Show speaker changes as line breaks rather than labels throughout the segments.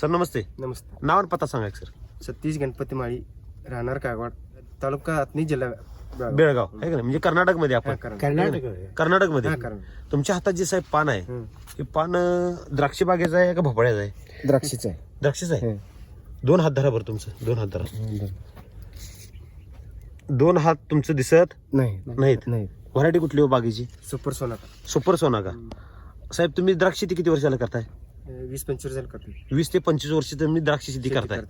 Sir नमस्ते
नमस्ते.
नाव आणि पत्ता सांगा एक सर
सतीश गणपती माळी राहणार कागवाड तालुका आतनी जिल्हा बेळगाव.
बेळगाव. आहे का नाही? म्हणजे कर्नाटकमध्ये
हा,
आपण.
कर्नाटक.
कर्नाटक.
कर्नाटकमध्ये?
हा, कर्नाटक.
तुमच्या हातात जे साहेब पान आहे
हं.
हे पान अं, द्राक्षी बागेचं आहे का भोपळ्याचं आहे?
द्राक्षीचं आहे.
द्राक्षीच आहे. दोन हात धरा बरं तुमचं. दोन हात धरा. दोन हात तुमचं दिसत
नाही.
नाहीत.
नाही.
व्हरायटी कुठली हो बागेची?
सुपर सोना
सुपर सोना का साहेब तुम्ही द्राक्ष किती वर्षाला करताय?
वीस पंचवीस झालं करतो
वीस ते पंचवीस वर्ष तुम्ही द्राक्ष शेती करताय.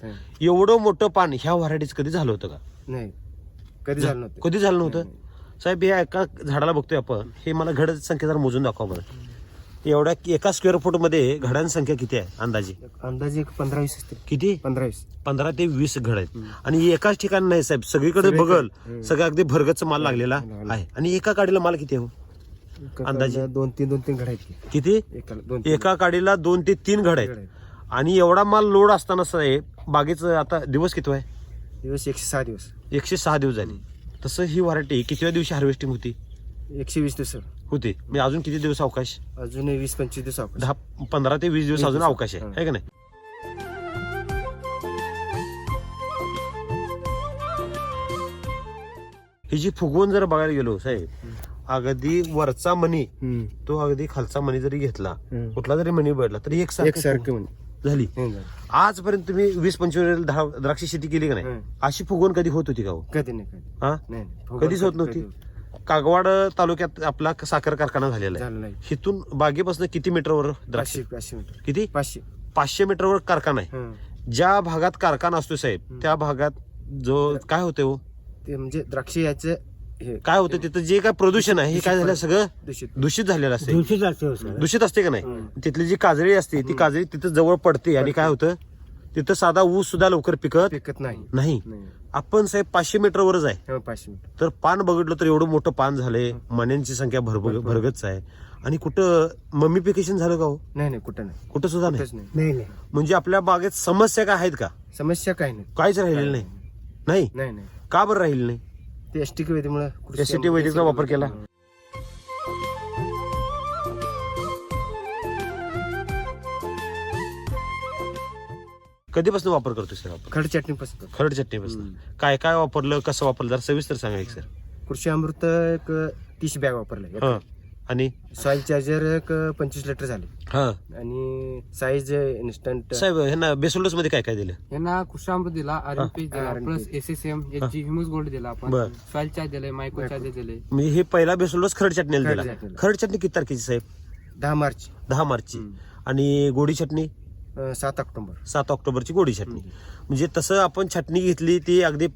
एवढं मोठं पान ह्या व्हरायटीच कधी झालं होतं का?
नाही. कधी झालं नव्हतं.
कधी झालं नव्हतं? साहेब या एका झाडाला बघतोय आपण. हे मला घड संख्या जरा मोजून दाखवा बरं. एवढ्या एका स्क्वेअर फूटमध्ये घडांची संख्या किती आहे अंदाजे?
अंदाजे एक पंधरा वीस असतील.
किती?
पंधरा वीस.
पंधरा ते वीस घड आहेत. आणि एकाच ठिकाणी नाही साहेब. सगळीकडे. बघल. सगळं अगदी भरगच माल लागलेला
लागला.
आहे. आणि एका काडीला माल किती आहे हो? अंदाजे?
दोन तीन दोन तीन घड.
किती?
दोन
एका काडीला दोन ते तीन घड आहेत. आणि एवढा माल लोड असताना साहेब बागेचं आता दिवस किती आहे?
दिवस एकशे सहा दिवस.
एकशे सहा दिवस झाले. तसं ही व्हरायटी कितव्या दिवशी हार्वेस्टिंग होती?
एकशे वीस दिवस
होती. म्हणजे अजून किती दिवस अवकाश?
अजून वीस पंचवीस दिवस अवकाश.
दहा पंधरा ते वीस दिवस
वीस
अजून. अवकाश आहे.
हा.
है का नाही? ही जी फुगवून जर बघायला गेलो साहेब अगदी वरचा मणी. तो अगदी खालचा मणी जरी घेतला. कुठला जरी मणी बघितला तरी एक
म्हणजे
झाली.
हं.
आजपर्यंत तुम्ही वीस पंचवीस द्राक्ष शेती केली का नाही. अशी फुगवण कधी होत होती का हो?
कधी नाही कधी.
हा?
नाही नाही.
कधीच होत नव्हती? कागवाड तालुक्यात आपला साखर कारखाना झालेला आहे. हिथून बागेपासून किती मीटरवर द्राक्ष?
पाचशे पाचशे मीटर.
किती?
पाचशे.
पाचशे मीटरवर कारखाना आहे. ज्या भागात कारखाना असतो साहेब त्या भागात जो काय होते हो?
ते म्हणजे द्राक्ष याचं हे
काय होतं तिथं जे काय प्रदूषण आहे हे काय झालं सगळं
दूषित.
दूषित झालेलं असते
दूषित असते हो सर
दूषित असते का नाही. तिथली जी काजळी असते ती काजळी तिथं जवळ पडते आणि काय होतं? तिथं साधा ऊस सुद्धा लवकर पिकत
पिकत नाही.
नाही.
नाही.
आपण साहेब पाचशे मीटरवरच आहे.
हं, पाचशे मीटर
तर पान बघितलं तर एवढं मोठं पान झालंय. मण्यांची संख्या भरभर भरगच आहे. आणि कुठं मम्मीफिकेशन झालं का हो?
नाही नाही कुठं नाही.
कुठं सुद्धा नाही.
कुठंच नाही.
नाही नाही.
म्हणजे आपल्या बागेत समस्या काय आहेत का?
समस्या काही नाही.
काहीच राहिलेलं नाही. नाही?
नाही नाही.
का बरं राहिलं नाही?
ते एस टी वेदीमुळे
STK वैदिकचा वापर केला? कधीपासून वापर करतो सर आपण?
खड चटणी पासून
खरड चटणीपासून काय काय वापरलं कसं वापरलं? जरा सविस्तर सांगा एक सर.
कृषी अमृत एक तीस बॅग वापरले
आणि?
सॉइल चार्जर एक पंचवीस लिटर झाले.
हा.
आणि साईज इन्स्टंट
साहेब ह्यांना बेसोल्डसमध्ये काय काय दिलं?
यांना कृषामृत दिला आरएमपी दिला
RMP.
Plus S S M याची ह्युमस गोल्ड दिला आपण.
बर.
सॉइल चार्ज दिले मायक्रो चार्ज दिले.
म्हणजे हे पहिला बेसोल्डस खरड चटणीला
खरड
दिला.
चटणीला.
खरड चटणी किती तारखेची साहेब?
दहा मार्च
दहा मार्चची. आणि गोडी चटणी?
अं, सात ऑक्टोबर.
सात ऑक्टोबरची गोडी छटणी म्हणजे तसं आपण छटणी घेतली ती अगदी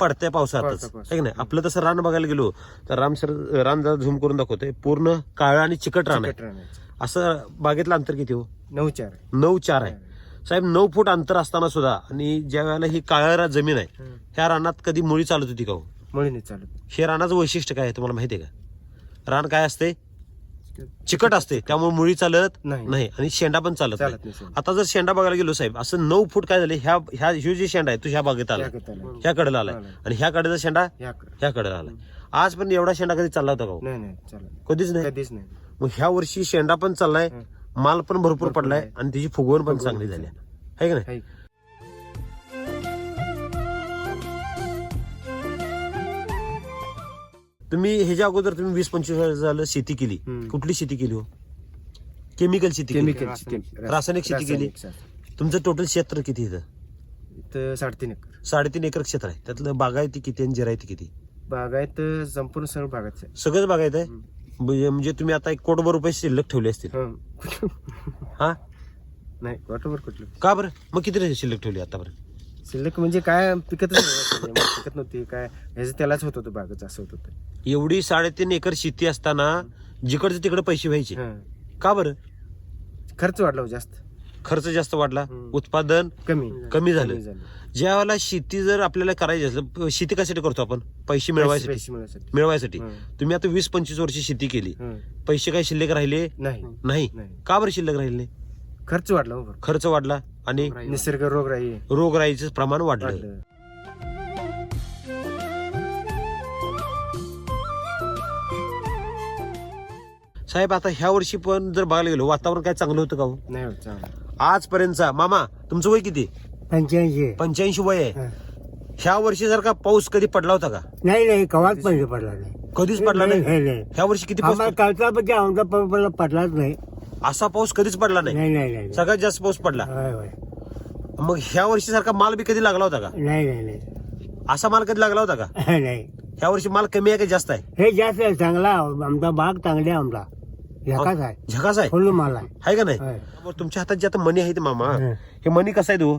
पडत्या पावसातच.
पडत्या पावसात.
आहे की नाही? आपलं तसं रान बघायला गेलो तर राम सर रान जरा झूम करून दाखवतोय. पूर्ण काळं आणि चिकट रान आहे. असं बागेतलं अंतर किती हो?
नऊ चार
नऊ चार आहे. साहेब नऊ फूट अंतर असताना सुद्धा आणि ज्या वेळेला ही काळ्या जमीन आहे. ह्या रानात कधी मुळी चालत होती का हो?
मुळी नाही चालत.
हे रानाचं वैशिष्ट्य काय आहे तुम्हाला माहिती आहे का? रान काय असते चिकट असते त्यामुळे मुळी चालत
नाही.
नाही आणि शेंडा पण चालत नाही. आता जर शेंडा बघायला गेलो साहेब असं नऊ फूट काय झाले ह्या ह्या ह्यो जे शेंडा आहे तो ह्या बागेत आला. ह्या कडेला आलाय. आणि ह्या कडेचा शेंडा. ह्या कडेला आलाय आज पण एवढा शेंडा कधी चालला होता का हो?
नाही नाही चालत
कधीच नाही
कधीच नाही
मग ह्या वर्षी शेंडा पण चाललाय. माल पण भरपूर पडलाय. आणि त्याची फुगवण पण चांगली झाली आहे का नाही तुम्ही ह्याच्या अगोदर तुम्ही वीस पंचवीस वर्ष झालं शेती केली.
हम्म.
कुठली शेती केली हो? केमिकल शेती केली.
केमिकल
रासायनिक.
रासायनिक शेती केली?
रासायनिक.
तुमचं टोटल क्षेत्र किती इथं?
इथं साडेतीन एकर.
साडेतीन एकर क्षेत्र आहे. त्यातलं बागायती किती आणि जिरायती किती?
बागायत संपूर्ण सर्व बागायत.
सगळंच बागायत आहे? म्हणजे म्हणजे तुम्ही आता एक कोटभर रुपये शिल्लक ठेवले असतील.
हं.
हा?
नाही वाटोवर कुठलं?
का बरं? मग किती शिल्लक ठेवली आतापर्यंत
शिल्लक म्हणजे काय? पिकतच नाही. पिकत नव्हती. काय? ह्याचं त्यालाच होत होतं बागाचं असं होत होतं.
एवढी साडेतीन एकर शेती असताना जिकडचे तिकडे पैसे व्हायचे.
हं.
का बरं?
खर्च वाढला हो जास्त.
खर्च जास्त वाढला.
हम्म.
उत्पादन
कमी.
कमी झालं. ज्या वेळेला शेती जर आपल्याला करायची असेल शेती कशासाठी करतो आपण? पैसे मिळवायसाठी.
पैसे मिळवायसाठी.
मिळवायसाठी.
हं.
तुम्ही आता वीस पंचवीस वर्ष शेती केली.
हं.
पैसे काय शिल्लक राहिले?
नाही.
नाही.
नाही.
का बरं शिल्लक राहिले? नाही
खर्च वाढला हो बरं.
खर्च वाढला आणि
निसर्ग रोग राही
रोगराईचं प्रमाण वाढलं.
वाढलं.
साहेब आता ह्या वर्षी पण जर बघायला गेलो वातावरण काय चांगलं होतं का हो?
नाही होत चांगलं.
आजपर्यंतचा मामा तुमचं वय किती?
पंच्याऐंशी
पंच्याऐंशी वय आहे.
हा.
ह्या वर्षी जर का पाऊस कधी पडला होता का?
नाही नाही कवाच पण पडला नाही.
कधीच पडला नाही?
नाही नाही
ह्या वर्षी किती पाऊस
आम्हाला कालचा म्हणजे आमचा पाऊस पडला पडलाच नाही.
असा पाऊस कधीच पडला नाही.
नाही नाही नाही.
सगळ्यात जास्त पाऊस पडला.
होय होय.
मग ह्या वर्षी सारखा माल बी कधी लागला होता का?
नाही नाही नाही.
असा माल कधी लागला होता का?
नाही.
ह्या वर्षी माल कमी आहे का जास्त आहे?
हे जास्त आहे चांगला आमचा बाग चांगला आहे आमचा. झकाच आहे.
झकास आहे?
फुल माल आहे.
आहे का नाही?
होय.
तुमच्या हातात जे आता मनी आहे ते मामा
हं.
हे मनी कसं आहे तो?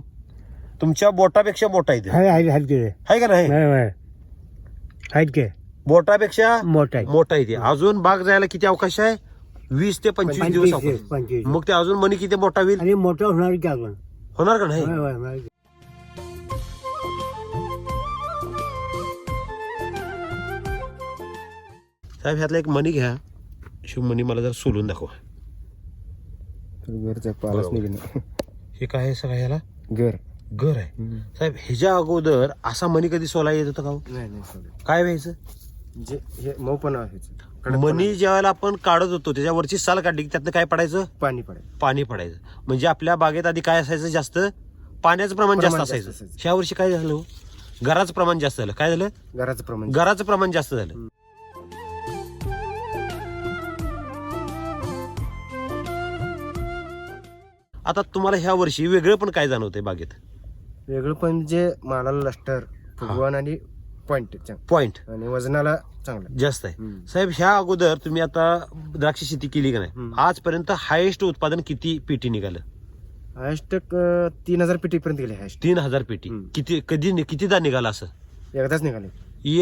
तुमच्या बोटापेक्षा मोठा आहे ते.
आहे की
आहे का नाही?
होय होय. आहेत की.
बोटापेक्षा
मोठा आहे.
मोठा आहे ते. अजून बाग जायला किती अवकाश आहे? वीस ते पंचवीस दिवस
पंचवीस
अवकाश.
पंचवीस
मग ते अजून मनी किती मोठा होईल?
आणि मोठं होणार की अजून?
होणार का नाही?
होय होय होणार की.
साहेब ह्यातला एक मनी घ्या. शिव मनी मला जर सोलून दाखवा.
घरचा पालच
बरोबर.
निघणे
हे काय आहे सगळं ह्याला?
घर.
घर आहे. साहेब ह्याच्या अगोदर असा मनी कधी सोला येत होता का हो?
नाही नाही सगळं
काय व्हायचं?
जे हे मऊ पण आहे
मनी ज्या वेळेला आपण काढत होतो त्याच्यावरची साल काढली की त्यातनं काय पडायचं?
पाणी पडेल
पाणी पडायचं. म्हणजे आपल्या बागेत आधी काय असायचं जास्त? पाण्याचं प्रमाण जास्त
प्रमाण जास्त
असायचं.
असायचं.
ह्या वर्षी काय झालं हो? घराचं प्रमाण जास्त झालं. काय झालं?
घराचं प्रमाण
घराचं प्रमाण जास्त झालं. आता तुम्हाला ह्या वर्षी वेगळं पण काय जाणवतंय बागेत?
वेगळं पण जे मालाला लष्टर फुगवान आणि पॉइंट
पॉइंट
आणि वजनाला चांगलं.
जास्त आहे. साहेब ह्या अगोदर तुम्ही आता द्राक्ष शेती केली का नाही. आजपर्यंत हायेस्ट उत्पादन किती पेटी निघालं?
हायस्ट तीन हजार पेटी पर्यंत गेले हायस्ट
तीन हजार पेटी. किती कधी कितीदा निघालं असं?
एकदाच निघाले.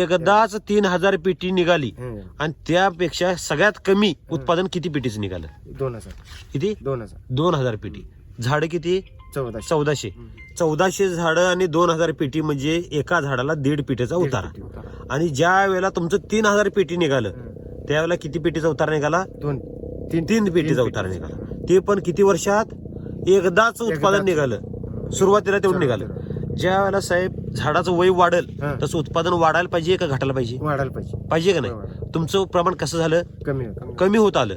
एकदाच तीन हजार पेटी निघाली. आणि त्यापेक्षा सगळ्यात कमी उत्पादन किती पेटीचं निघालं?
दोन हजार.
किती?
दोन हजार.
दोन हजार पेटी. झाडं किती?
चौदाशे.
चौदाशे. चौदाशे झाडं आणि दोन हजार पेटी म्हणजे एका झाडाला दीड पेटीचा उतारा. आणि ज्या वेळेला तुमचं तीन हजार पेटी निघालं त्यावेळेला किती पेटीचा उतारा निघाला?
दोन तीन
तीन पेटीचा उतारा निघाला. ते पण किती वर्षात? एकदाच उत्पादन. निघालं. सुरुवातीला तेवढं निघालं. ज्या वेळेला साहेब झाडाचं वय वाढल. तसं उत्पादन वाढायला पाहिजे का घटायला पाहिजे?
वाढायला पाहिजे.
पाहिजे का. नाही? तुमचं प्रमाण कसं झालं?
कमी कमी
होत आलं.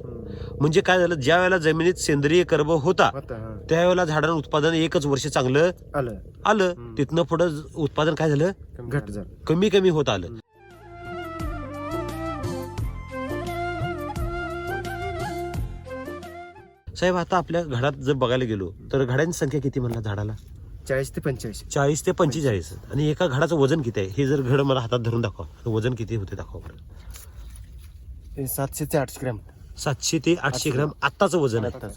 म्हणजे काय झालं? ज्या वेळेला जमिनीत सेंद्रिय कर्ब होता. त्यावेळेला झाडांना उत्पादन एकच वर्ष चांगलं
आलं.
आलं. तिथनं पुढं उत्पादन काय झालं?
घट झालं.
कमी कमी होत आलं. साहेब आता आपल्या घरात जर बघायला गेलो तर घड्यांची संख्या किती म्हणला झाडाला?
चाळीस ते पंचेचाळीस.
चाळीस ते पंचेचाळीस. आणि एका घडाचं वजन किती आहे? हे जर घड मला हातात धरून दाखवा. तर वजन किती होते दाखवा
सातशे ते आठशे ग्रॅम.
सातशे ते आठशे ग्राम आत्ताचं वजन आहे.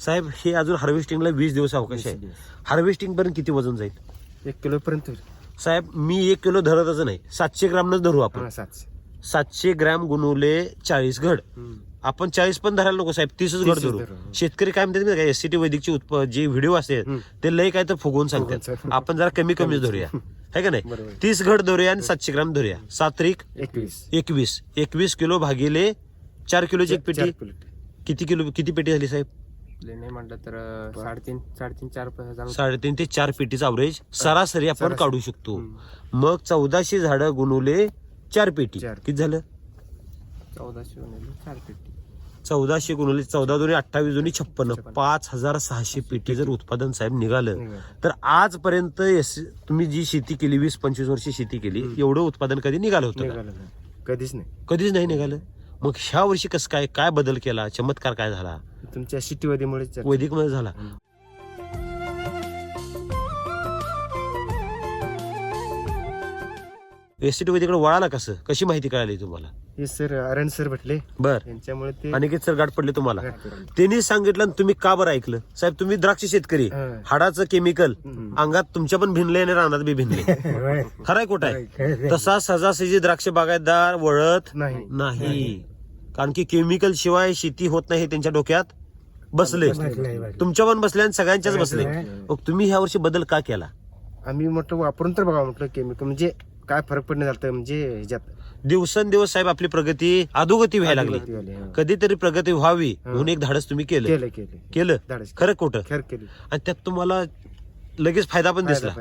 साहेब हे अजून हार्वेस्टिंगला वीस दिवस अवकाश आहे. हार्वेस्टिंग पर्यंत किती वजन जाईल?
एक किलो पर्यंत.
साहेब मी एक किलो धरतच नाही. सातशे ग्रामनच धरू आपण.
सातशे.
ग्रॅम गुणवले चाळीस घड. आपण चाळीस पण धरायला नको साहेब तीसच घड
30च
धरू. शेतकरी काय म्हणतात का? एस सी टी वैदिकचे उत्प- जे व्हिडिओ असतात. ते लय काय तर फुगवून सांगतात. आपण जरा कमी कमी धरूया. है का नाही. तीस घड धरूया आणि सातशे ग्राम धरूया. सात त्रिक
एकवीस.
एकवीस. एकवीस किलो भागिले चार किलोची एक पेटी
चार किलो.
किती किलो किती पेटी झाली साहेब?
नाही म्हटलं तर साडेतीन साडेतीन चार
साडेतीन ते चार पेटीचा अवरेज सरासरी आपण. काढू शकतो. मग चौदाशे झाडं गुणवले चार पेटी. किती झालं?
चौदाशे गुणिले चार पेटी.
चौदाशे गुणवले चौदा दोन्ही अठ्ठावीस दोन्ही छप्पन्न पाच हजार सहाशे पेटी जर उत्पादन साहेब निघालं. तर आजपर्यंत एस- तुम्ही जी शेती केली वीस पंचवीस वर्ष शेती केली एवढं उत्पादन कधी निघालं होतं.
कधीच नाही.
कधीच नाही निघालं? मग ह्या वर्षी कसं काय काय बदल केला? चमत्कार काय झाला?
तुमच्या शिटीवादीमुळे चर्चा.
वैदिकमध्ये झाला एसटी वैदिकडे वळाला कसं? कशी माहिती कळाली तुम्हाला?
हे सर आरण सर भेटले.
बर.
यांच्यामुळे ते
अनिकेत सर गाठ पडले तुम्हाला. त्यांनी सांगितलं आणि तुम्ही का बरं ऐकलं? साहेब तुम्ही द्राक्ष शेतकरी. हाडाचं केमिकल. अंगात तुमच्या पण भिनले आणि रानात बी भिनले. खराय खोट आहे. तसा सजासजी द्राक्ष बागायतदार वळत
नाही.
नाही. कारण की केमिकल शिवाय शेती होत नाही हे त्यांच्या डोक्यात बसले. तुमच्या पण बसले आणि सगळ्यांच्याच बसले. मग तुम्ही ह्या वर्षी बदल का केला?
आम्ही म्हटलं वापरून तर बघा म्हटलं केमिकल म्हणजे काय फरक पडणे झालं म्हणजे ह्याच्यात
दिवसेंदिवस साहेब आपली प्रगती अधोगती व्हायला लागली. कधीतरी प्रगती व्हावी म्हणून एक धाडस तुम्ही केलं.
केलं केलं
केलं.
धाडस.
खरं खोटं?
केली.
आणि त्यात तुम्हाला लगेच फायदा पण दिसला.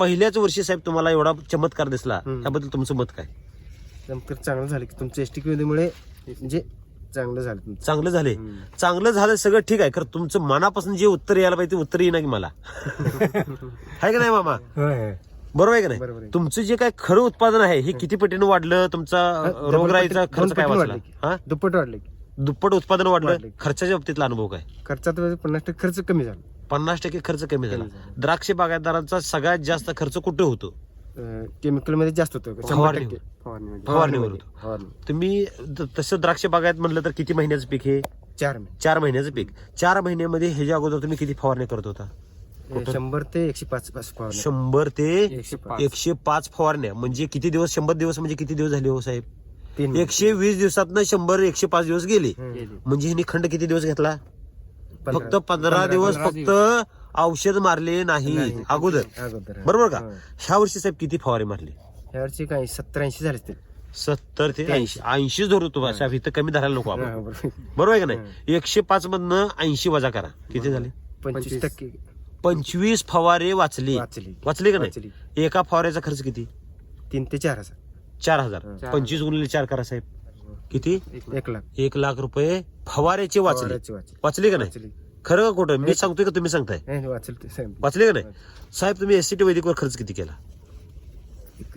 पहिल्याच वर्षी साहेब तुम्हाला एवढा चमत्कार दिसला. त्याबद्दल तुमचं मत काय?
नंतर चांगलं झालं की तुमचं एस टी मुळे म्हणजे चांगलं झालं तुमचं.
चांगलं झाले. चांगलं झालं सगळं ठीक आहे. खरं तुमचं मनापासून जे उत्तर यायला पाहिजे ते उत्तर येईना की मला. आहे का नाही मामा?
होय
बरोबर आहे का
बरोबर
नाही
आहे.
तुमचं जे काय खरं उत्पादन आहे हे किती पटीनं वाढलं? तुमचा रोगराईचा
दोन
खर्च काय वाचला?
वाढले की.
हा?
दुप्पट वाढले की.
दुप्पट उत्पादन वाढलं?
वाढलं.
खर्चाच्या बाबतीतला अनुभव काय?
खर्चात पन्नास टक्के खर्च कमी झाला.
पन्नास टक्के खर्च कमी झाला.
झाला.
द्राक्ष बागायतदारांचा सगळ्यात जास्त खर्च कुठे होतो?
केमिकलमध्ये जास्त होतं. शंभर
फवारणी
टक्के.
फवारणीमध्ये
फवारणीवर.
फवारणी.
तुम्ही द- तसं द्राक्ष बागायत म्हणलं तर किती महिन्याचं पीक हे?
चार महिने.
चार महिन्याचं पीक. चार महिन्यामध्ये ह्याच्या अगोदर तुम्ही किती फवारणी करत होता?
शंभर ते एकशे पाच पाच फवारणी.
शंभर ते
एकशे पाच.
एकशे पाच फवारण्या. म्हणजे किती दिवस शंभर दिवस म्हणजे किती दिवस झाले हो साहेब?
तीन
एकशे वीस दिवसात शंभर एकशे पाच दिवस गेले.
हम्म.
म्हणजे ह्यांनी खंड किती दिवस घेतला? फक्त पंधरा दिवस. फक्त औषध मारले नाही. अगोदर.
अगोदर.
बरोबर का. ह्या वर्षी साहेब किती फवारे मारली?
ह्या वर्षी काय सत्तर ऐंशी झाले असतील.
सत्तर ते ऐंशी. ऐंशी धरू तू साहेब. इथं कमी धरायला नको आपण.
बरोबर.
बरोबर आहे का नाही? एकशे पाच मधनं ऐंशी वजा करा. किती झाले?
पंचवीस टक्के.
पंचवीस फवारे वाचले.
वाचली.
वाचले का नाही? एका फवाऱ्याचा खर्च किती?
तीन ते चार हजार.
चार हजार. पंचवीस गुणिले चार करा साहेब. किती?
एक
लाख.
एक लाख रुपये फवाऱ्याचे वाचले.
फवाराची वाचली.
वाचले का नाही? खरं का खोटं? मी सांगतोय का तुम्ही सांगताय?
नाही, वाचली ते सांगितलं.
वाचले का नाही? साहेब तुम्ही एससीटी वैदिकवर खर्च किती केला?
एक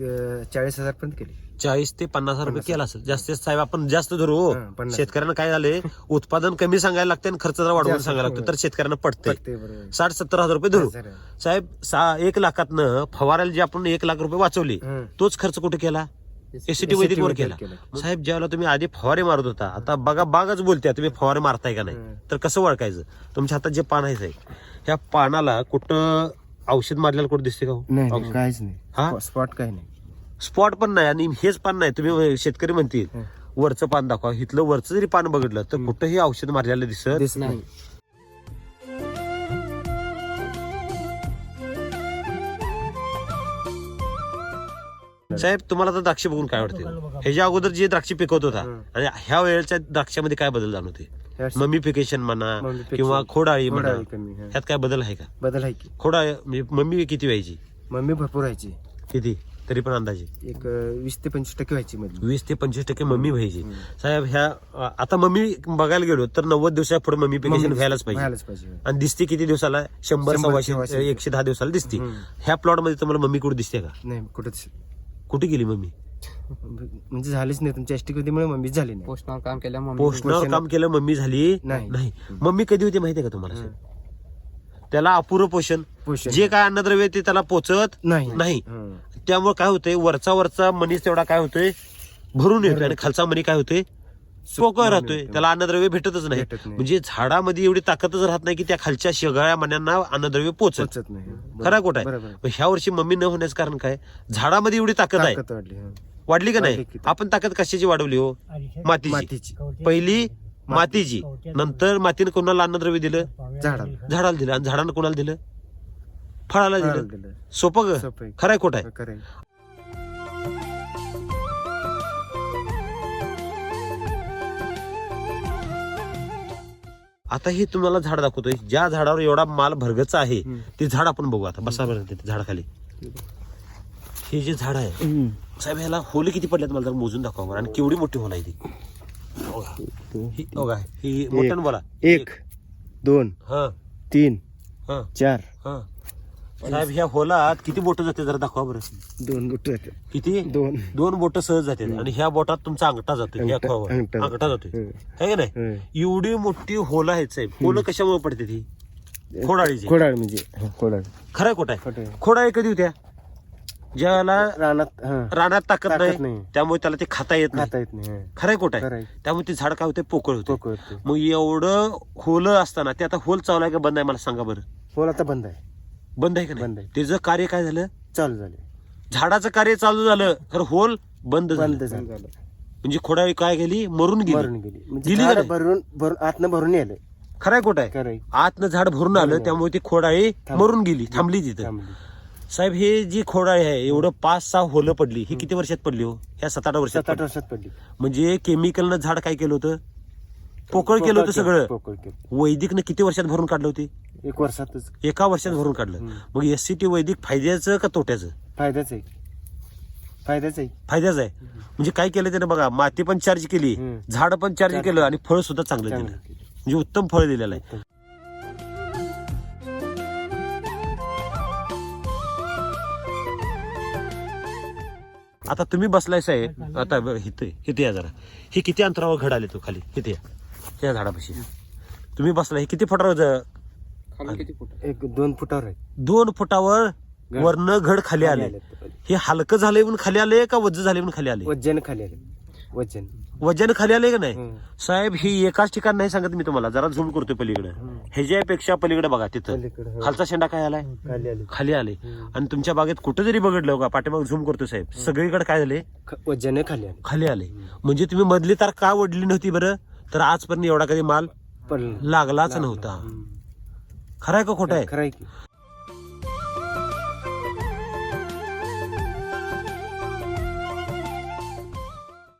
चाळीस हजार पर्यंत केली.
चाळीस ते पन्नास हजार रुपये केला असेल. जास्तीत साहेब आपण जास्त धरू हो.
हा, पन्नास.
शेतकऱ्यांना काय झालंय? उत्पादन कमी सांगायला लागते आणि खर्च जरा वाढवून
जास्त
सांगायला लागतो तर शेतकऱ्यांना
बरोबर.
साठ सत्तर हजार रुपये धरू.
हजार.
साहेब सा एक लाखातनं फवारायला जे आपण एक लाख रुपये वाचवले
हं.
तोच खर्च कुठे केला?
SCT
वैदिक वर केला. साहेब ज्यावेळेला तुम्ही आधी फवारे मारत होता आता बघा बागाच बोलत्या तुम्ही फवारे मारताय का नाही. तर कसं ओळखायचं तुमच्या हातात जे पान आहे साहेब ह्या पानाला कुठं औषध मारलेलं कुठं दिसते का हो?
नाही
औषध.
नाही, काहीच
हा?
नाही स्पॉट काही नाही
स्पॉट पण नाही आणि हेच पान नाही तुम्ही शेतकरी म्हणतील
हं.
वरचं पान दाखवा इथलं वरचं जरी पान बघितलं तर कुठंही औषध मारलेलं दिसत
दिसत
नाही
साहेब तुम्हाला तर द्राक्ष बघून काय वाटते ह्याच्या अगोदर जे द्राक्ष पिकवत होता
हं.
आणि ह्या वेळेच्या द्राक्षामध्ये काय बदल जाणवते? मम्मीफिकेशन म्हणा किंवा खोडाळी म्हणा. ह्यात काय बदल आहे का?
बदल आहे की.
खोडाळी म्हणजे मम्मी किती व्हायची?
मम्मी भरपूर व्हायची.
किती? तरी पण अंदाजे.
एक वीस ते पंचवीस टक्के व्हायची
वीस ते पंचवीस टक्के मम्मी व्हायची. साहेब ह्या आता मम्मी बघायला गेलो तर नव्वद दिवसा पुढे
मम्मी
व्हायलाच पाहिजे.
व्हायलाच पाहिजे
आणि दिसते किती दिवसाला? शंभर सव्वाशे. एकशे दहा दिवसाला दिसते. ह्या प्लॉटमध्ये तुम्हाला मम्मी कुठे दिसते का?
नाही कुठंच.
कुठे गेली मम्मी?
म्हणजे झालीच नाही तुमच्या एसटी मुळे मम्मीच झाली नाही.
पोस्टवर काम केल्या मम्मी
काम केलं मम्मी झाली?
नाही.
नाही. मम्मी कधी होती माहितीये का तुम्हाला साहेब? त्याला अपुरं पोषण.
पोषण.
जे काय अन्नद्रव्य ते त्याला पोचत
नाही.
नाही.
हं.
त्यामुळे काय होतंय? वरचा वरचा मनीस तेवढा काय होतोय? भरून येतोय. आणि खालचा मनी काय होतोय? पोकळ राहतोय. त्याला अन्नद्रव्य भेटतच नाही.
भेटत नाही.
म्हणजे झाडामध्ये एवढी ताकदच राहत नाही की त्या खालच्या शेगळ्या मन्यांना अन्नद्रव्य पोचत
पोचत नाही.
खरा खोटा आहे.
बरोबर.
ह्या वर्षी मम्मी न होण्याचं कारण काय? झाडामध्ये एवढी ताकद आहे.
ताकद वाढली हं.
वाढली का नाही?
वाढली की.
आपण ताकद कशाची वाढवली हो? मातीची.
मातीची.
पहिली मातीची. नंतर मातीनं कोणाला अन्नद्रव्य दिलं?
झाडाला.
झाडाला दिलं. आणि झाडानं कोणाला दिलं? फळाला
फळाला
दिलं.
दिलं.
सोपं ग.
सोपं आहे.
खरंय खोट आहे.
खरं आहे.
आता हे तुम्हाला झाड दाखवतोय. ज्या झाडावर एवढा माल भरगच आहे. ते झाड आपण बघू आता. बसा बरं तिथे झाडाखाली. हे जे झाड आहे साहेब ह्याला होले किती पडल्यात मला जरा मोजून दाखवा बरं. आणि केवढी मोठी होल आहे ती. बघा. ही बघा ही मोठ्यानं बोला.
एक दोन
हा.
तीन
हा.
चार
हा. साहेब ह्या होलात किती बोट जाते जरा दाखवा बरं.
दोन गुट
किती?
दोन.
दोन बोट सहज जाते आणि ह्या बोटात तुमचा अंगठा जातोय ह्या
अंगठा-
खोवर
अंगठा जातो.
अंगठा जातोय.
हं.
है का नाही?
हं.
एवढी मोठी होल आहेत साहेब. होलं कशामुळे पडते ती खोडाळीची.
खोडाळ म्हणजे हं, खोडाळ.
खरंय खोट आहे
खोटं आहे.
खोडाळी कधी होत्या? ज्याला
रानात
रानात ताकद नाही. त्यामुळे त्याला ते खाता येत
खाता येत नाही.
खरंय
खरं
आहे
आहे.
त्यामुळे ते झाड काय होते? पोकळ होते.
पोकळ होते.
मग एवढं होलं असताना ते आता होल चावलाय का बंद आहे? मला सांगा बरं.
होल आता बंद आहे.
बंद आहे का
बंद आहे.
त्याचं कार्य काय झालं?
चालू झाले.
झाडाचं कार्य चालू झालं खरं होल बंद
बंद
झालं. म्हणजे खोडाळी काय गेली मरून गेली.
भरून गेली. म्हणजे
गेली का
झाड
नाही?
भरून भरून आतनं भरून येलं
खरंय खोट आहे.
खरंय.
आतनं झाड भरून आलं त्यामुळे ती खोडाळी
थांब-
मरून गेली थांबली तिथं.
थांबली.
साहेब हे जी खोडाळी आहे एवढं पाच सहा होलं पडली. ही किती वर्षात पडली हो? ह्या सात आठ वर्षात
सात आठ
पडली.
वर्षात पडली.
म्हणजे केमिकलनं झाड काय केलं होतं? पोकळ केलं होतं सगळं.
पोकळ केलं.
वैदिकनं किती वर्षात भरून काढलं होते?
एक वर्षातच.
एका वर्षात भरून काढलं.
हम्म.
मग एस सी टी वैदिक फायद्याचं का तोट्याचं?
फायदाच आहे. फायद्याच आहे.
फायद्याच आहे. म्हणजे काय केलं त्याने बघा माती पण चार्ज केली
हम्म.
झाड पण चार्ज केलं आणि फळ सुद्धा चांगलं दिलं.
चांगलं.
म्हणजे उत्तम फळ दिलेलं आहे. आता तुम्ही बसलाय साहेब आता ब- इथे इथे या जरा. हे किती अंतरावर घड आले तो खाली? इथे या. या झाडापाशी. तुम्ही बसलाय हे किती फुटावर ज-
खाली किती फूट
एक दोन फुटावर आहे.
दोन फुटावर वरनं घड खाली आले. हे हलकं झालंय म्हणून खाली आले का वज्ज झाले म्हणून खाली आले?
वजन खाली आले. वजन
वजन खाली आले का नाही?
हम्म.
साहेब ही एकाच ठिकाण नाही सांगत मी तुम्हाला. जरा झूम करतोय पलीकडे. ह्याच्यापेक्षा पलीकडे बघा तिथं.
पलीकडे, हो.
खालचा शेंडा काय आलाय?
खाली आले.
खाली आले. आणि तुमच्या बागेत कुठं जरी बघडलं का पाठीमाग झूम करतोय साहेब. सगळीकडे काय झाले
ख- वजन खाली आले.
खाली आले. म्हणजे तुम्ही मधली तार का वडली नव्हती बरं? तर आजपर्यंत एवढा कधी माल
पडलं.
लागलाच नव्हता. खरंय का खोटं आहे?
खरं आहे की.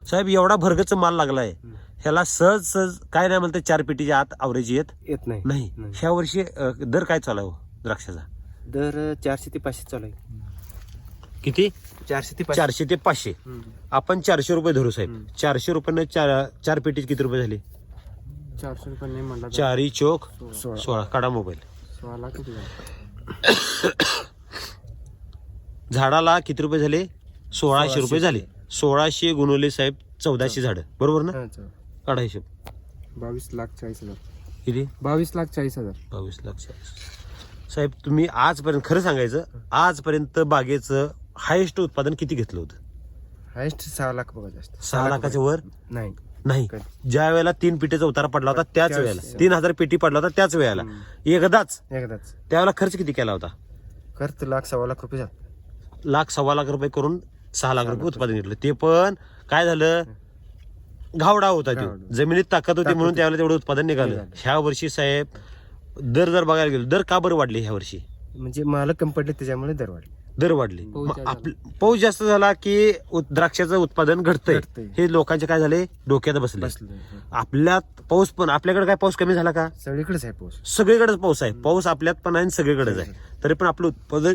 साहेब एवढा भरगच माल लागलाय. ह्याला सहज सहज काय नाही म्हणते चार पेटीच्या आत आवरेज येत?
येत नाही.
नाही. ह्या वर्षी अ, दर काय चालू आहे हो द्राक्षाचा?
दर चारशे ते पाचशे चालू आहे.
किती?
चारशे ते पाचशे.
चारशे ते पाचशे. आपण चारशे रुपये धरू साहेब. चारशे रुपयानं चार चार पेटीत किती रुपये झाले?
चारशे रुपये नाही म्हणला तर.
चारी चोक
सोळा.
सोळा. काढा मोबाईल.
सोळा लाख किती झाले?
झाडाला किती रुपये झाले? सोळाशे रुपये झाले. सोळाशे गुणवले साहेब चौदाशे झाड. बरोबर ना. काढा हिशोब.
बावीस लाख चाळीस हजार.
किती?
बावीस लाख चाळीस हजार.
बावीस लाख चाळीस साहेब तुम्ही आजपर्यंत खरं सांगायचं आजपर्यंत बागेचं हायेस्ट उत्पादन किती घेतलं होतं?
हायस्ट सहा लाख बघा जास्त.
सहा लाखाच्या वर?
नाही.
नाही? ज्या वेळेला तीन पेटीचा उतारा पडला होता त्याच वेळेला. तीन हजार पेटी पडला होता त्याच वेळेला. एकदाच.
एकदाच.
त्यावेळेला खर्च किती केला होता?
खर्च लाख सव्वा लाख रुपये
लाख सव्वा लाख रुपये करून सहा लाख रुपये उत्पादन घेतलं. ते पण काय झालं? घावडा होता तो. जमिनीत ताकद होती म्हणून. त्यावेळेला तेवढं उत्पादन निघालं. ह्या वर्षी साहेब दर जर बघायला गेलो दर का बरं वाढले ह्या वर्षी?
म्हणजे माल कमी पडले त्याच्यामुळे दर वाढले.
दर वाढले.
पाऊस
मग
जास्त
आपलं- पाऊस जास्त झाला की उत- द्राक्षाचं उत्पादन घटतंय.
घटतंय.
हे लोकांचे काय झाले? डोक्यात बसले.
बसले
आपल्यात पाऊस पण आपल्याकडे काय पाऊस कमी झाला का?
सगळीकडेच आहे पाऊस.
सगळीकडेच पाऊस आहे. पाऊस आपल्यात पण आहे आणि सगळीकडेच आहे. तरी पण आपलं उत्पादन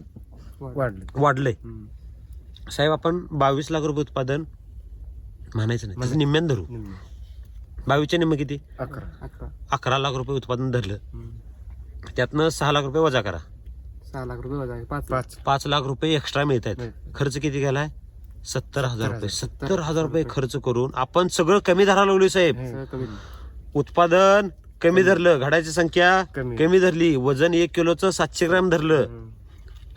वाढले.
वाढलंय. साहेब आपण बावीस लाख रुपये उत्पादन म्हणायचं नाही. त्याचं निम्म्यान धरू.
निम्मे.
बावीसच्या निम्म किती?
अकरा.
अकरा.
अकरा लाख रुपये उत्पादन धरलं. त्यातनं सहा लाख रुपये वजा करा.
सहा लाख रुपये वजा आहे. पाच लाख.
पाच
पाच लाख रुपये एक्स्ट्रा मिळत आहेत
मिळतात.
खर्च किती गेलाय सत्तर हजार रुपये. सत्तर हजार रुपये खर्च करून आपण सगळं कमी धरायला लागलोय साहेब
सगळं कमी
उत्पादन कमी धरलं घडाची संख्या
कमी.
कमी धरली वजन एक किलोचं सातशे ग्रॅम धरलं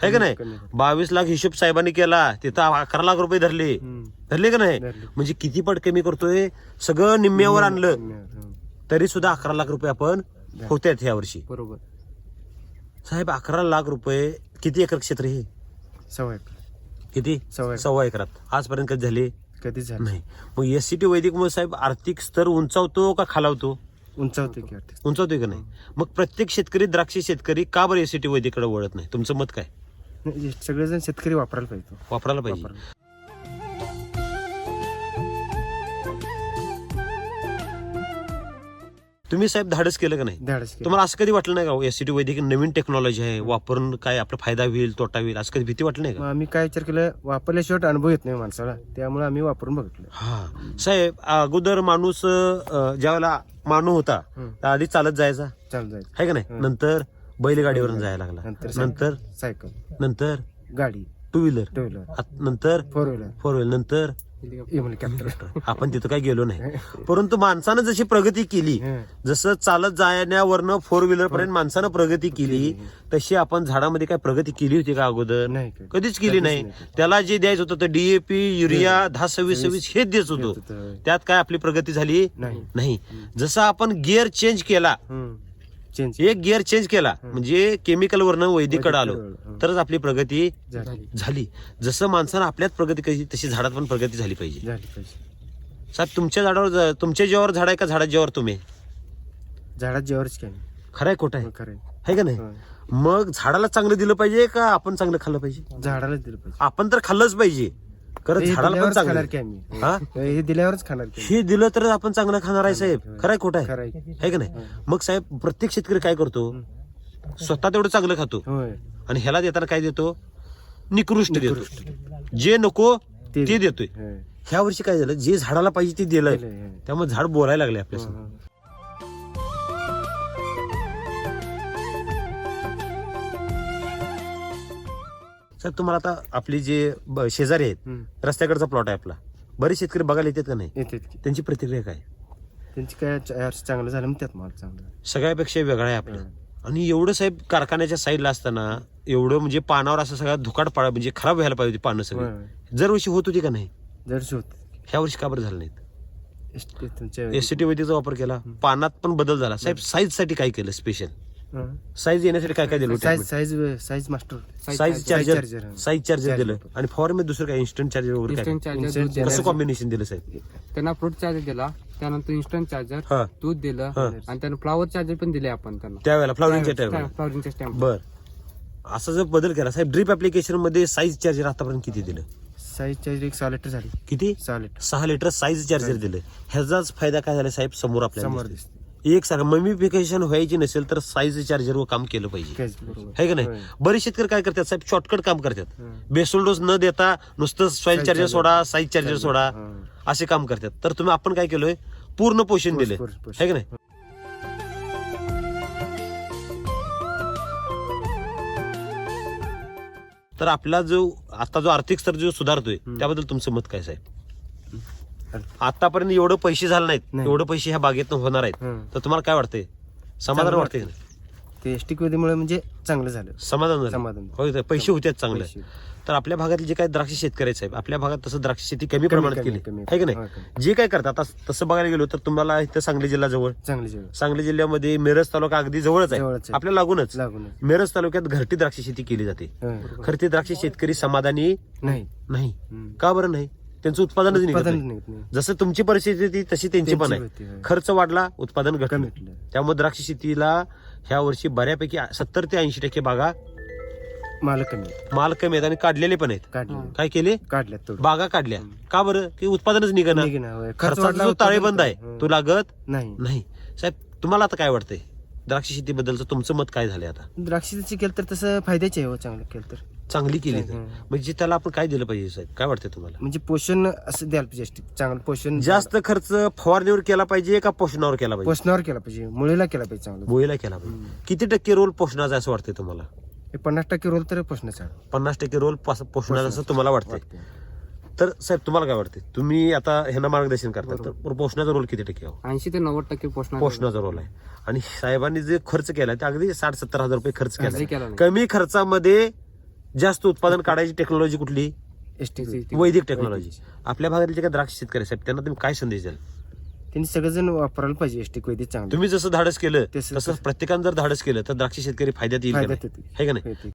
है का नाही
कमी.
बावीस लाख हिशोब साहेबांनी केला तिथं अकरा लाख रुपये धरले
हम्म.
धरले का नाही
धरले.
म्हणजे किती पट कमी करतोय सगळं निम्म्यावर आणलं
हम्म.
तरी सुद्धा अकरा लाख रुपये आपण होत्यात ह्या वर्षी
बरोबर
साहेब अकरा लाख रुपये किती एकर क्षेत्र हे?
सवय एकर.
किती?
सव्वा एकर.
सव्वा एकरात. आजपर्यंत कधी झाले?
कधीच झालं
नाही. मग एस सी टी वैदिक मुळे साहेब आर्थिक स्तर उंचावतो का खालावतो?
उंचावते की वाटते
उंचावतोय का नाही? मग प्रत्येक शेतकरी द्राक्षी शेतकरी का बरं एस सी टी वैदिकडे वळत नाही? तुमचं मत काय?
नाही, सगळेजण शेतकरी वापरायला पाहिजे तो.
वापरायला पाहिजे.
वापरायला.
तुम्ही साहेब धाडस केलं का नाही?
धाडस केलं.
तुम्हाला असं कधी वाटलं नाही का एस सी टी वैदिक नवीन टेक्नॉलॉजी आहे वापरून काय आपला फायदा होईल तोटा होईल असं कधी भीती वाटली नाही
मग
का
आम्ही काय विचार केलं वापरल्याशिवाय अनुभव येत नाही माणसाला. त्यामुळे आम्ही वापरून बघितलं.
हा. साहेब अगोदर माणूस अं, ज्यावेळेला होता
हम्म.
तर आधी चालत जायचा?
चालू जायचं.
आहे का नाही? नंतर बैलगाडीवरून जायला लागला.
नंतर
नंतर?
सायकल.
नंतर?
गाडी.
Two wheeler.
Two wheeler.
नंतर?
Four wheeler.
Four wheeler. नंतर? आपण तिथं काय गेलो नाही. परंतु माणसानं जशी प्रगती केली जसं चालत जाण्यावरनं फोर व्हीलर पर्यंत माणसानं प्रगती केली तशी आपण झाडामध्ये काय प्रगती केली होती का अगोदर. कधीच केली नाही. त्याला जे द्यायचं होतं ते डीएपी युरिया दहा सव्वीस सव्वीस हेच देत होतो. त्यात काय आपली प्रगती झाली.
नाही.
जसं आपण गिअर चेंज केला
चेंज
एक गिअर चेंज केला. म्हणजे केमिकल वरनं वैदिकडे आलो.
हं.
तरच आपली प्रगती
झाली.
जसं माणसानं आपल्यात प्रगती केली तशी झाडात पण प्रगती झाली पाहिजे. साहेब तुमच्या झाडावर तुमच्या जेव्हावर झाड आहे का झाडाच्या जेव्हावर तुम्ही?
झाडात जेवरच काय
खरं आहे खोटं आहे?
खरं
है का नाही? मग झाडाला चांगलं दिलं पाहिजे का आपण चांगलं खाल्लं पाहिजे?
झाडालाच दिलं पाहिजे.
आपण तर खाल्लंच पाहिजे. खरं झाडाला पण चांगलं
खाणार की आम्ही.
हा?
हे दिल्यावरच खाणार की
हे दिलं तर आपण चांगलं खाणार आहे साहेब. खरं आहे खोटं
खरं
आहे.
आहे.
है का नाही? मग साहेब प्रत्येक शेतकरी काय करतो? स्वतः तेवढं चांगलं खातो.
होय.
आणि ह्याला देताना काय देतो? निकृष्ट देतो. जे नको
ते
देतोय. ह्या. वर्षी काय झालं? जे झाडाला पाहिजे ते दिलंय. त्यामुळे झाड बोलायला लागले आपल्या सर तुम्हाला आता आपली जे ब- शेजारी आहेत. रस्त्याकडचा प्लॉट आहे आपला. बरेच शेतकरी बघायला येतात का नाही?
की.
त्यांची प्रतिक्रिया काय?
त्यांची काय च- यावर्षी चांगलं झालं मग त्यात माल चांगलं
सगळ्यापेक्षा वेगळा आहे आपलं. आणि एवढं साहेब कारखान्याच्या साईडला असताना एवढं म्हणजे पानावर असं सगळा धुकाट पाडा म्हणजे खराब व्हायला पाहिजे होती पानं सगळी.
होय.
दरवर्षी होत होती का नाही?
जर्शी होत.
ह्या वर्षी का बरं झालं नाहीत?
एस- तुमच्या
एसटी वैदिकचा वापर केला. पानात पण बदल झाला. साहेब साईजसाठी काय केलं स्पेशल. साईज येण्यासाठी काय काय दिलं
size size size master
size
size
charger. Size charger दिलं. आणि फॉरमध्ये दुसरं काय? इन्स्टंट चार्जर वगैरे कसं. कॉम्बिनेशन दिलं साहेब?
त्यांना फ्रूट चार्जर दिला त्यानंतर इन्स्टंट चार्जर
हा.
दूध दिलं
हा.
आणि त्यांना फ्लावर चार्जर पण दिले आपण त्यांना.
त्यावेळेला फ्लॉवरिंगच्या टाइमला
फ्लावरिंगच्या स्टॅम्प
बर. असा जर बदल केला साहेब ड्रीप ऍप्लिकेशनमध्ये साईज चार्जर आतापर्यंत किती दिलं?
साईज चार्जर एक सहा लिटर झाली.
किती?
सहा लिटर
सहा लिटर साईज चार्जर दिलं. ह्याचाच फायदा काय झाला साहेब? समोर आपल्याला
समोर. दिसते
एक सारखं ममिफिकेशन व्हायची नसेल तर साईज चार्जरवर काम केलं पाहिजे
काहीच बरोबर
है का नाही. बरेच शेतकरी काय करतात साहेब शॉर्टकट काम करतात. बेसोल डोस न देता नुसतं
Soil
चार्जर. सोडा साईज चार्जर सोडा. असे काम करतात तर तुम्ही आपण काय केलोय पूर्ण पोषण
पोष-
दिले
पोष- पोष.
है का नाही तर आपला जो आता जो आर्थिक स्तर जो सुधारतोय त्याबद्दल तुमचं मत काय साहेब आतापर्यंत एवढं पैसे झाले नाहीत
नाही.
एवढं पैसे ह्या बागेतून होणार आहेत
हं.
तर तुम्हाला काय वाटतंय समाधान
चांगलं
वाटतंय का
वाटतंय.
नाही?
ते एसटी म्हणजे चांगलं झालं
समाधान झालं
समाधान.
होय तर पैसे होते चांगले
पैसे.
तर आपल्या भागातले जे काही द्राक्ष शेतकरी आहेत साहेब आपल्या भागात तसं द्राक्ष शेती कमी प्रमाणात
कमी-
केली
कमी-
आहे की
हा,
नाही
कमी.
जे काय करतात आता तसं बघायला गेलो तर तुम्हाला इथं सांगली जिल्हा जवळ
चांगलं जेवण
सांगली जिल्ह्यामध्ये मिरज तालुका अगदी जवळच आहे
आहे.
आपल्या लागूनच
लागून
मिरज तालुक्यात घरटी द्राक्ष शेती केली जाते
हं.
खरं ते द्राक्ष शेतकरी समाधानी
नाही
नाही
हं.
का बरं नाही त्यांचं उत्पादनच निघत
उत्पादन
नाही.
निघत नाही.
जसं तुमची परिस्थिती होती तशी त्यांची पण
त्यांची
आहे.
होती, होय.
खर्च वाढला उत्पादन घटलं.
कमी केलं.
त्यामुळे द्राक्ष शेतीला ह्या वर्षी बऱ्यापैकी सत्तर ते ऐंशी टक्के बागा
माल कमी
माल कमी आहेत आणि काढलेले पण आहेत.
काढले.
काय केले?
काढल्यात थोडं.
बागा काढल्या. का बरं? की उत्पादनच निघणार
निघेना, होय. खर्च
खर्चाचा
वाढला,
जो
उत्पादन
ताळेबंद आहे
कमी.
तो लागत
नाही.
नाही. साहेब तुम्हाला आता काय वाटतंय? द्राक्ष शेतीबद्दलचं तुमचं मत काय झालंय आता?
द्राक्षाची केलं तर तसं फायद्याचे आहे हो चांगलं केलं तर.
चांगली केली तर. म्हणजे त्याला आपण काय दिलं पाहिजे साहेब? काय वाटतंय तुम्हाला?
म्हणजे पोषण असं द्यायला पाहिजे. चांगलं पोषण
जास्त खर्च फवारणीवर केला पाहिजे का पोषणावर केला पाहिजे?
पोषणावर केला पाहिजे मुळीला केला पाहिजे चांगलं.
बोईला केला पाहिजे. किती टक्के रोल पोषणाचा असं वाटतंय तुम्हाला?
हे पन्नास टक्के रोल तर पोषणाचा
पन्नास टक्के रोल पास- पोषणाचा असं तुम्हाला वाटतंय?
वाटते.
तर साहेब तुम्हाला काय वाटतंय? तुम्ही आता ह्यांना मार्गदर्शन करता तर पोषणाचा रोल किती टक्के आहे?
ऐंशी ते नव्वद टक्के पोषण
पोषणाचा रोल आहे. आणि साहेबांनी जे खर्च केला ते अगदी साठ सत्तर हजार रुपये खर्च
खर्च
केला. कमी खर्चामध्ये जास्त उत्पादन काढायची टेक्नॉलॉजी कुठली?
एसटी
वैदिक टेक्नॉलॉजी आपल्या भागातील जे काही द्राक्ष शेतकरी आहेत, साहेब त्यांना तुम्ही काय संदेश द्याल?
त्यांनी सगळेजण वापरायला पाहिजे एसटी वैदिक चांगलं.
तुम्ही जसं धाडस केलं
तसं-
तसं प्रत्येकानं जर धाडस केलं तर द्राक्ष शेतकरी फायद्यात येईल का
फायद्यात
नाही?
येते
है का नाही?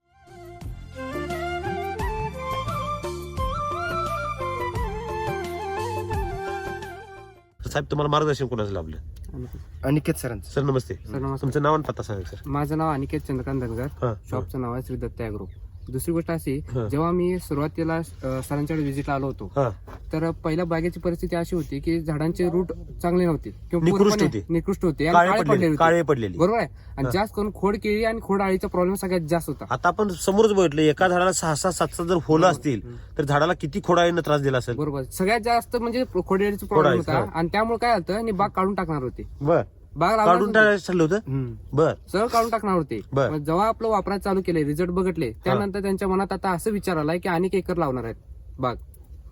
साहेब तुम्हाला मार्गदर्शन कोणाचं लाभलं?
अनिकेत सरांचं.
सर नमस्ते.
सर नमस्कार
तुमचं नाव आणि पत्ता सांगा सर.
माझं नाव अनिकेत चंद्रकांत धनगर. शॉपचं नाव आहे श्री दत्त ग्रुप दुसरी गोष्ट अशी
हा.
जेव्हा मी सुरुवातीला अं, सरांच्याकडे व्हिजिटला आलो होतो
हा.
तर पहिल्या बागेची परिस्थिती अशी होती की झाडांचे रूट चांगले नव्हते किंवा
निकृष्ट
पूर्णपणे
होते.
निकृष्ट होते. आणि
काळे
काळे
पडलेले
पडलेले
काळे
होते
पडलेले.
बरोबर आहे? आणि जास्त करून खोड केळी आणि खोड आळीचा प्रॉब्लेम सगळ्यात जास्त होता.
आता आपण समोरच बघितलं एका झाडाला सहा सहा सात सात जर होलं असतील तर झाडाला किती खोडाळीनं त्रास दिला असेल?
बरोबर. सगळ्यात जास्त म्हणजे खोडआळीचा प्रॉब्लेम
खोडाळीचा,
होता. आणि त्यामुळे काय होतं आणि बाग काढून टाकणार होते.
बर.
बाग
काढून टाकायचं ठरलं होतं?
हम्म.
बर.
सरळ काढून टाकणार होते.
बर.
मग जेव्हा आपलं वापरायला चालू केले रिझल्ट बघितले त्यानंतर त्यांच्या मनात आता असं विचार आलाय की अनेक एकर लावणार आहेत. बाग.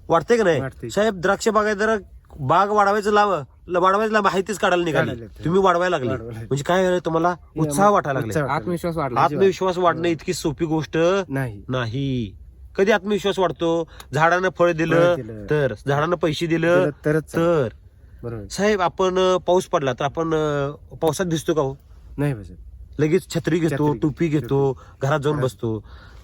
वाटतंय का नाही. साहेब द्राक्ष बागायत जरा बाग वाढवायचं लाभ वाढवायचं लाभ आहे तेच काढायला निघाली.
काढायला.
तुम्ही वाढवायला लागले.
वाढवायला.
म्हणजे काय झालं तुम्हाला उत्साह वाटायला लागले.
उत्साह
आत्मविश्वास वाढला.
आत्मविश्वास वाढणं इतकी सोपी गोष्ट
नाही.
नाही. कधी आत्मविश्वास वाढतो? झाडानं फळ दिलं
फळ दिलं.
तर झाडानं पैसे दिलं
दिलं तरच. चालेल.
तर.
बरोबर.
साहेब आपण अं, पाऊस पडला तर आपण अं, पावसात भिजतो का हो?
नाही
लगेच छत्री घेतो
छत्री,
टोपी घेतो घरात जाऊन बसतो.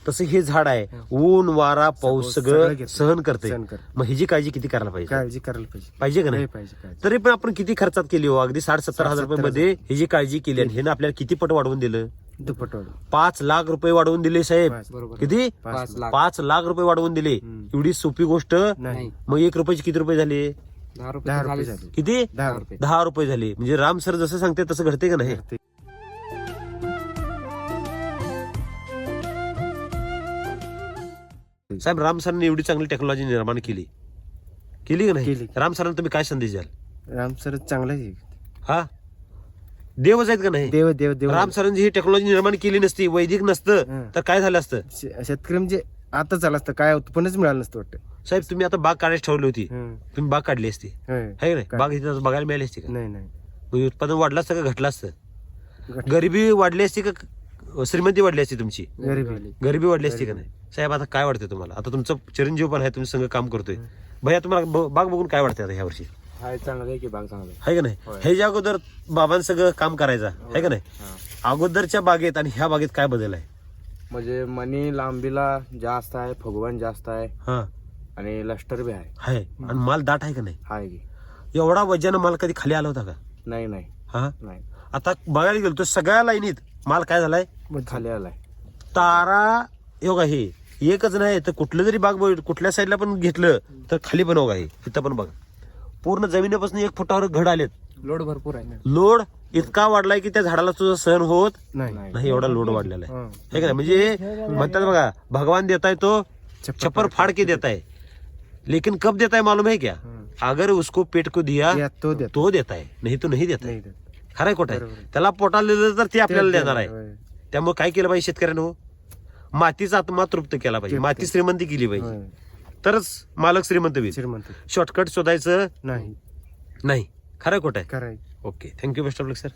तसं हे झाड आहे. ऊन वारा पाऊस
सगळं.
सहन करते.
सहन करते.
मग ह्याची काळजी किती करायला पाहिजे?
काळजी करायला पाहिजे.
पाहिजे का
नाही
नाही?
पाहिजे काळजी.
तरी पण आपण किती खर्चात केली हो? अगदी साठ सत्तर हजार
60-70
रुपये मध्ये ह्याची काळजी केली आणि ह्यानं आपल्याला किती पट वाढवून दिलं?
दुप्पट वाढ.
पाच लाख रुपये वाढवून दिले साहेब.
पाच.
बरोबर.
किती?
पाच लाख.
पाच लाख रुपये वाढवून दिले.
हम्म.
एवढी सोपी गोष्ट.
नाही.
मग एक रुपयाचे किती रुपये झाले?
दहा रुपये
दहा. झाले.
किती?
दहा
रुपये.
रुपये
दहा रुपये झाले. म्हणजे राम सर जसं सांगते तसं घडते का नाही?
ते
साहेब राम सरांनी एवढी चांगली टेक्नॉलॉजी निर्माण केली. केली का नाही?
केली.
राम सरांना तुम्ही काय संदेश द्याल?
राम सर चांगलं आहे.
हा? देवच आहेत का नाही?
देव देव देव.
राम सरांनी ही टेक्नॉलॉजी निर्माण केली नसती वैदिक नसतं
हं.
तर काय झालं असतं?
शे- शेतकरी म्हणजे आता झालं असतं काय उत्पन्नच मिळालं नसतं वाटतं.
साहेब तुम्ही आता बाग काढायची ठरवली होती.
हं.
तुम्ही बाग काढली असती.
होय.
है का नाही? बाग इथे बघायला मिळाली असती का?
नाही नाही.
उत्पादन वाढलं असतं का घटलं असतं?
घट-
गरिबी वाढली असती का श्रीमंती वाढली असती तुमची?
गरिबी
गरिबी वाढली असती का नाही? साहेब आता काय वाटतं तुम्हाला? आता तुमचं चिरंजीव पण आहे तुम्ही संघ काम करतोय. भैया तुम्हाला ब- बाग बघून काय वाटतं आता ह्या वर्षी
हाय चांगलं आहे की बाग चांगलं
आहे. का नाही? ह्याच्या अगोदर बाबांसगळं काम करायचं आहे का नाही? अगोदरच्या बागेत आणि ह्या बागेत काय बदल आहे?
म्हणजे मनी लांबीला जास्त आहे फगवान जास्त आहे
हा.
आणि लष्टर बी आहे.
आहे. आणि माल दाट आहे का नाही?
हाय की.
एवढा वजन माल कधी खाली आला होता का?
नाही नाही.
हा?
नाही.
आता बघायला गेलो तर सगळ्या लाईनीत माल काय झालाय?
खाली आलाय.
तारा योगा हे एकच नाही तर कुठलं जरी बाग बघ- कुठल्या साईडला पण घेतलं तर खाली पण बघा हे. इथं पण बघा. पूर्ण जमिनीपासून एक फुटावर घड आलेत.
लोड भरपूर आहे
लोड इतका वाढलाय की त्या झाडाला तुझा सहन होत
नाही.
नाही एवढा लोड वाढलेला आहे.
हं.
का नाही? म्हणजे म्हणतात बघा भगवान देताय तो छप्पर फाड़ के देता है लेकिन कब देता है मालूम है क्या? अगर उसको पेट को दिया
या तो देतो
तो देता है नहीं तो नहीं देता है
नाही देत.
खरं आहे खोटं आहे. त्याला पोटाला दिलं तर ते आपल्याला देणार आहे.
होय.
त्यामुळे काय केलं पाहिजे शेतकऱ्यानं? मातीचा आत्मा तृप्त केला पाहिजे. माती श्रीमंती केली पाहिजे.
होय.
तरच मालक श्रीमंत होईल.
श्रीमंत.
शॉर्टकट शोधायचं
नाही.
नाही. खरं खोटं आहे.
Okay
thank you best of luck sir